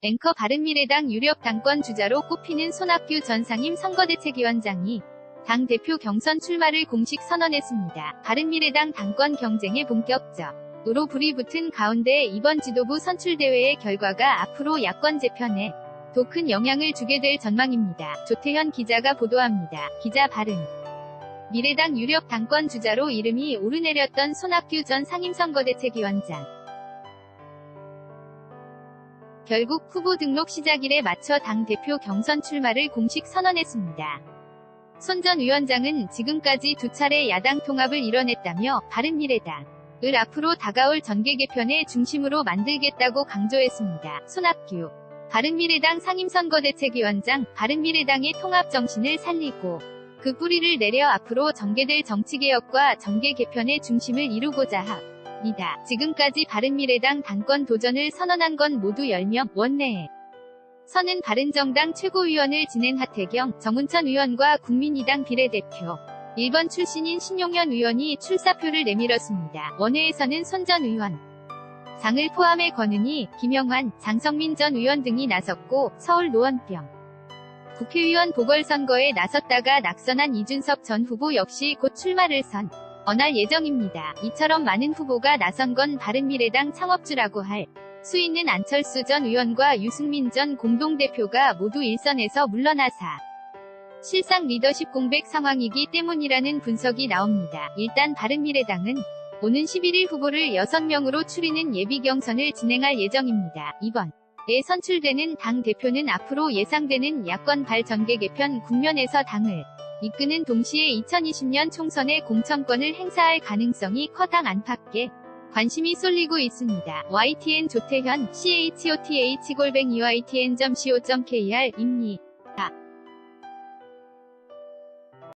앵커 바른미래당 유력 당권 주자로 꼽히는 손학규 전 상임 선거대책위원장이 당 대표 경선 출마를 공식 선언했습니다. 바른미래당 당권 경쟁에 본격적으로 불이 붙은 가운데 이번 지도부 선출대회의 결과가 앞으로 야권 재편에 더 큰 영향을 주게 될 전망입니다. 조태현 기자가 보도합니다. 기자 바른 미래당 유력 당권 주자로 이름이 오르내렸던 손학규 전 상임선거대책위원장. 결국 후보 등록 시작일에 맞춰 당대표 경선 출마를 공식 선언했습니다. 손전 위원장은 지금까지 두 차례 야당 통합을 이뤄냈다며 바른미래당을 앞으로 다가올 전개 개편의 중심으로 만들겠다고 강조했습니다. 손학규 바른미래당 상임선거대책위원장 바른미래당의 통합 정신을 살리고 그 뿌리를 내려 앞으로 전개될 정치개혁과 정계 개편의 중심을 이루고자 합 니다. 지금까지 바른미래당 당권 도전을 선언한 건 모두 10명 원내에 선은 바른정당 최고위원을 지낸 하태경, 정운천 의원과 국민의당 비례대표. 1번 출신인 신용현 의원이 출사표를 내밀었습니다. 원외에서는 손 전 의원, 장을 포함해 권은희, 김영환, 장성민 전 의원 등이 나섰고 서울 노원병. 국회의원 보궐선거에 나섰다가 낙선한 이준석 전 후보 역시 곧 출마를 선 언할 예정입니다. 이처럼 많은 후보가 나선 건 바른미래당 창업주라고 할 수 있는 안철수 전 의원과 유승민 전 공동대표가 모두 일선에서 물러나사 실상 리더십 공백 상황이기 때문이라는 분석이 나옵니다. 일단 바른미래당은 오는 11일 후보를 6명으로 추리는 예비 경선을 진행할 예정입니다. 이번 에 선출되는 당 대표는 앞으로 예상되는 야권 발 전개 개편 국면에서 당을 이끄는 동시에 2020년 총선의 공천권을 행사할 가능성이 커당 안팎에 관심이 쏠리고 있습니다. YTN 조태현, CHOTH 골뱅 UITN.co.kr 입니다.